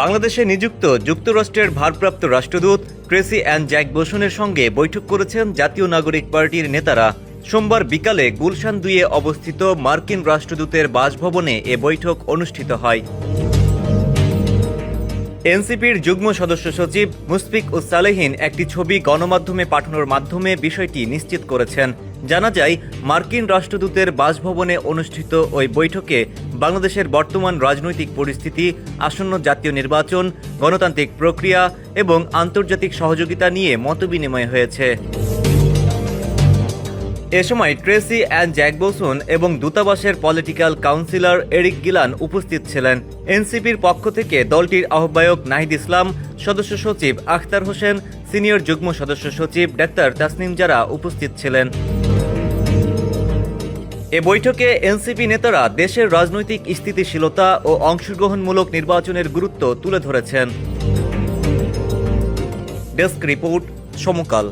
বাংলাদেশে নিযুক্ত যুক্তরাষ্ট্রের ভারপ্রাপ্ত রাষ্ট্রদূত ক্রেসি অ্যান্ড জ্যাক বোসনের সঙ্গে বৈঠক করেছেন জাতীয় নাগরিক পার্টির নেতারা। সোমবার বিকালে গুলশান দুইয়ে অবস্থিত মার্কিন রাষ্ট্রদূতের বাসভবনে এ বৈঠক অনুষ্ঠিত হয়। এনসিপির যুগ্ম সদস্য সচিব মুসফিক উসালেহীন একটি ছবি গণমাধ্যমে পাঠানোর মাধ্যমে বিষয়টি নিশ্চিত করেছেন। জানা যায়, মার্কিন রাষ্ট্রদূতের বাসভবনে অনুষ্ঠিত ওই বৈঠকে বাংলাদেশের বর্তমান রাজনৈতিক পরিস্থিতি, আসন্ন জাতীয় নির্বাচন, গণতান্ত্রিক প্রক্রিয়া এবং আন্তর্জাতিক সহযোগিতা নিয়ে মতবিনিময় হয়েছে। এ সময় ট্রেসি অ্যান্ড জ্যাকবোসন এবং দূতাবাসের পলিটিক্যাল কাউন্সিলর এরিক গিলান উপস্থিত ছিলেন। এনসিপির পক্ষ থেকে দলটির আহ্বায়ক নাহিদ ইসলাম, সদস্য সচিব আখতার হোসেন, সিনিয়র যুগ্ম সদস্য সচিব ডাক্তার তাসনিম জারা উপস্থিত ছিলেন। এ বৈঠকে এনসিপি নেতারা দেশের রাজনৈতিক স্থিতিশীলতা ও অংশগ্রহণমূলক নির্বাচনের গুরুত্ব তুলে ধরেছেন। Desk report Samakal.